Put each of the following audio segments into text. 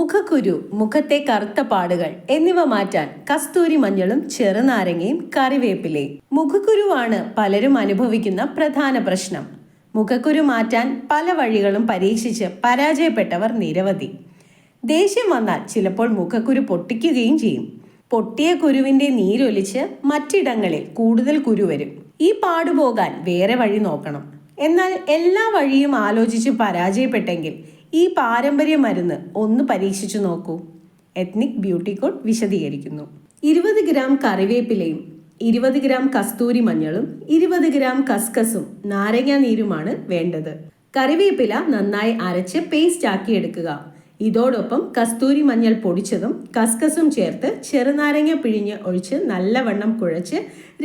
മുഖക്കുരു മുഖത്തെ കറുത്ത പാടുകൾ എന്നിവ മാറ്റാൻ കസ്തൂരി മഞ്ഞളും ചെറുനാരങ്ങയും കറിവേപ്പിലയും. മുഖക്കുരുവാണ് പലരും അനുഭവിക്കുന്ന പ്രധാന പ്രശ്നം. മുഖക്കുരു മാറ്റാൻ പല വഴികളും പരീക്ഷിച്ച് പരാജയപ്പെട്ടവർ നിരവധി. ദേഷ്യം വന്നാൽ ചിലപ്പോൾ മുഖക്കുരു പൊട്ടിക്കുകയും ചെയ്യും. പൊട്ടിയ കുരുവിന്റെ നീരൊലിച്ച് മറ്റിടങ്ങളിൽ കൂടുതൽ കുരു വരും. ഈ പാടുപോകാൻ വേറെ വഴി നോക്കണം. എന്നാൽ എല്ലാ വഴിയും ആലോചിച്ച് പരാജയപ്പെട്ടെങ്കിൽ ഈ പാരമ്പര്യ മരുന്ന് ഒന്ന് പരീക്ഷിച്ചു നോക്കൂ. എത്നിക് ബ്യൂട്ടി കോഡ് വിശദീകരിക്കുന്നു. ഇരുപത് ഗ്രാം കറിവേപ്പിലയും ഇരുപത് ഗ്രാം കസ്തൂരി മഞ്ഞളും ഇരുപത് ഗ്രാം കസ്കസും നാരങ്ങ നീരുമാണ് വേണ്ടത്. കറിവേപ്പില നന്നായി അരച്ച് പേസ്റ്റ് ആക്കി എടുക്കുക. ഇതോടൊപ്പം കസ്തൂരി മഞ്ഞൾ പൊടിച്ചതും കസ്കസും ചേർത്ത് ചെറുനാരങ്ങ പിഴിഞ്ഞ് ഒഴിച്ച് നല്ലവണ്ണം കുഴച്ച്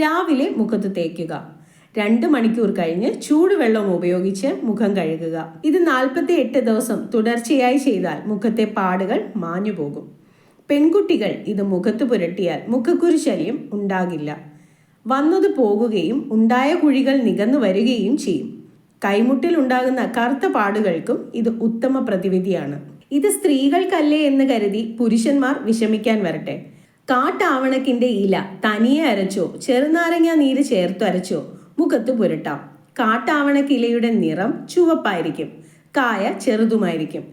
രാവിലെ മുഖത്ത് തേക്കുക. രണ്ട് മണിക്കൂർ കഴിഞ്ഞ് ചൂടുവെള്ളം ഉപയോഗിച്ച് മുഖം കഴുകുക. ഇത് നാൽപ്പത്തി എട്ട് ദിവസം തുടർച്ചയായി ചെയ്താൽ മുഖത്തെ പാടുകൾ മാഞ്ഞു പോകും. പെൺകുട്ടികൾ ഇത് മുഖത്ത് പുരട്ടിയാൽ മുഖക്കുരു ശല്യം ഉണ്ടാകില്ല. വന്നത് പോകുകയും ഉണ്ടായ കുഴികൾ നികന്നു വരികയും ചെയ്യും. കൈമുട്ടിൽ ഉണ്ടാകുന്ന കറുത്ത പാടുകൾക്കും ഇത് ഉത്തമ പ്രതിവിധിയാണ്. ഇത് സ്ത്രീകൾക്കല്ലേ എന്ന് കരുതി പുരുഷന്മാർ വിഷമിക്കാൻ വരട്ടെ. കാട്ടാവണക്കിന്റെ ഇല തനിയെ അരച്ചോ ചെറുനാരങ്ങ നീര് ചേർത്ത് അരച്ചോ മുഖത്ത് പുരട്ടാം. കാട്ടാവണക്കിലയുടെ നിറം ചുവപ്പായിരിക്കും. കായ ചെറുതുമായിരിക്കും.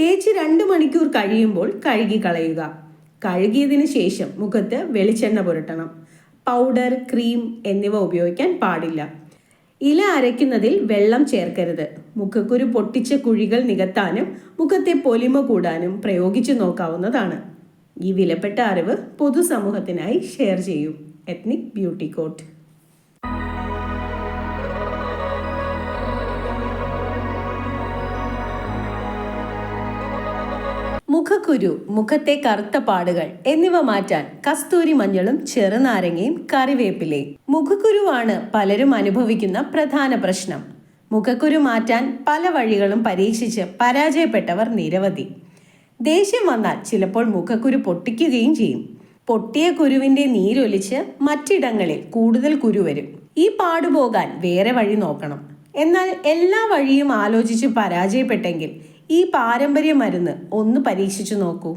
തേച്ച് രണ്ട് മണിക്കൂർ കഴിയുമ്പോൾ കഴുകി കളയുക കഴുകിയതിനു ശേഷം മുഖത്ത് വെളിച്ചെണ്ണ പുരട്ടണം. പൗഡർ ക്രീം എന്നിവ ഉപയോഗിക്കാൻ പാടില്ല. ഇല അരയ്ക്കുന്നതിൽ വെള്ളം ചേർക്കരുത്. മുഖക്കുരു പൊട്ടിച്ച കുഴികൾ നികത്താനും മുഖത്തെ പൊലിമ കൂടാനും പ്രയോഗിച്ചു നോക്കാവുന്നതാണ്. ഈ വിലപ്പെട്ട അറിവ് പൊതുസമൂഹത്തിനായി ഷെയർ ചെയ്യൂ. Ethnic beauty coat. മുഖക്കുരു മുഖത്തെ കറുത്ത പാടുകൾ എന്നിവ മാറ്റാൻ കസ്തൂരി മഞ്ഞളും ചെറുനാരങ്ങയും കറിവേപ്പിലയും. മുഖക്കുരുവാണ് പലരും അനുഭവിക്കുന്ന പ്രധാന പ്രശ്നം. മുഖക്കുരു മാറ്റാൻ പല വഴികളും പരീക്ഷിച്ച് പരാജയപ്പെട്ടവർ നിരവധി. ദേഷ്യം വന്നാൽ ചിലപ്പോൾ മുഖക്കുരു പൊട്ടിക്കുകയും ചെയ്യും. പൊട്ടിയ കുരുവിന്റെ നീരൊലിച്ച് മറ്റിടങ്ങളിൽ കൂടുതൽ കുരു വരും. ഈ പാടുപോകാൻ വേറെ വഴി നോക്കണം. എന്നാൽ എല്ലാ വഴിയും ആലോചിച്ച് പരാജയപ്പെട്ടെങ്കിൽ ഈ പാരമ്പര്യ മരുന്ന് ഒന്ന് പരീക്ഷിച്ചു നോക്കൂ.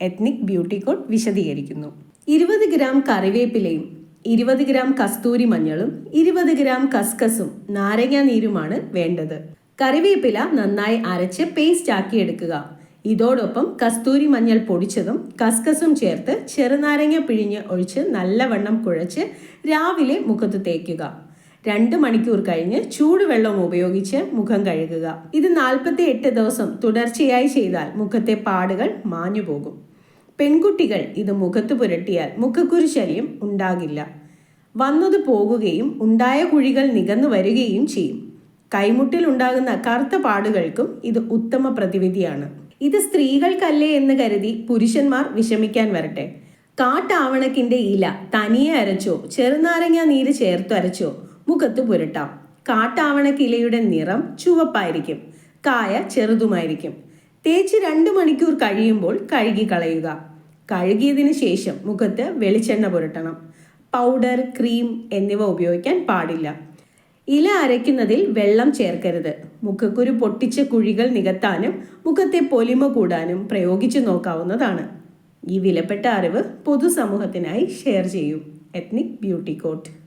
എത്നിക് ബ്യൂട്ടി കോഡ് വിശദീകരിക്കുന്നു. ഇരുപത് ഗ്രാം കറിവേപ്പിലയും ഇരുപത് ഗ്രാം കസ്തൂരി മഞ്ഞളും ഇരുപത് ഗ്രാം കസ്കസും നാരങ്ങ നീരുമാണ് വേണ്ടത്. കറിവേപ്പില നന്നായി അരച്ച് പേസ്റ്റ് ആക്കി എടുക്കുക. ഇതോടൊപ്പം കസ്തൂരി മഞ്ഞൾ പൊടിച്ചതും കസ്കസും ചേർത്ത് ചെറുനാരങ്ങ പിഴിഞ്ഞ് ഒഴിച്ച് നല്ലവണ്ണം കുഴച്ച് രാവിലെ മുഖത്ത് തേക്കുക. രണ്ട് മണിക്കൂർ കഴിഞ്ഞ് ചൂടുവെള്ളം ഉപയോഗിച്ച് മുഖം കഴുകുക. ഇത് നാൽപ്പത്തി എട്ട് ദിവസം തുടർച്ചയായി ചെയ്താൽ മുഖത്തെ പാടുകൾ മാഞ്ഞു പോകും. പെൺകുട്ടികൾ ഇത് മുഖത്ത് പുരട്ടിയാൽ മുഖക്കുരു ശല്യം ഉണ്ടാകില്ല. വന്നത് പോകുകയും ഉണ്ടായ കുഴികൾ നികന്നു വരികയും ചെയ്യും. കൈമുട്ടിൽ ഉണ്ടാകുന്ന കറുത്ത പാടുകൾക്കും ഇത് ഉത്തമ പ്രതിവിധിയാണ്. ഇത് സ്ത്രീകൾക്കല്ലേ എന്ന് കരുതി പുരുഷന്മാർ വിഷമിക്കാൻ വരട്ടെ. കാട്ടാവണക്കിന്റെ ഇല തനിയെ അരച്ചോ ചെറുനാരങ്ങ നീര് ചേർത്ത് അരച്ചോ മുഖത്ത് പുരട്ടാം. കാട്ടാവണക്കിലയുടെ നിറം ചുവപ്പായിരിക്കും. കായ ചെറുതുമായിരിക്കും. തേച്ച് രണ്ട് മണിക്കൂർ കഴിയുമ്പോൾ കഴുകി കളയുക. കഴുകിയതിനു ശേഷം മുഖത്ത് വെളിച്ചെണ്ണ പുരട്ടണം. പൗഡർ ക്രീം എന്നിവ ഉപയോഗിക്കാൻ പാടില്ല. ഇല അരയ്ക്കുന്നതിൽ വെള്ളം ചേർക്കരുത്. മുഖക്കുരു പൊട്ടിച്ച കുഴികൾ നികത്താനും മുഖത്തെ പൊലിമ കൂടാനും പ്രയോഗിച്ചു നോക്കാവുന്നതാണ്. ഈ വിലപ്പെട്ട അറിവ് പൊതുസമൂഹത്തിനായി ഷെയർ ചെയ്യൂ. Ethnic beauty coat.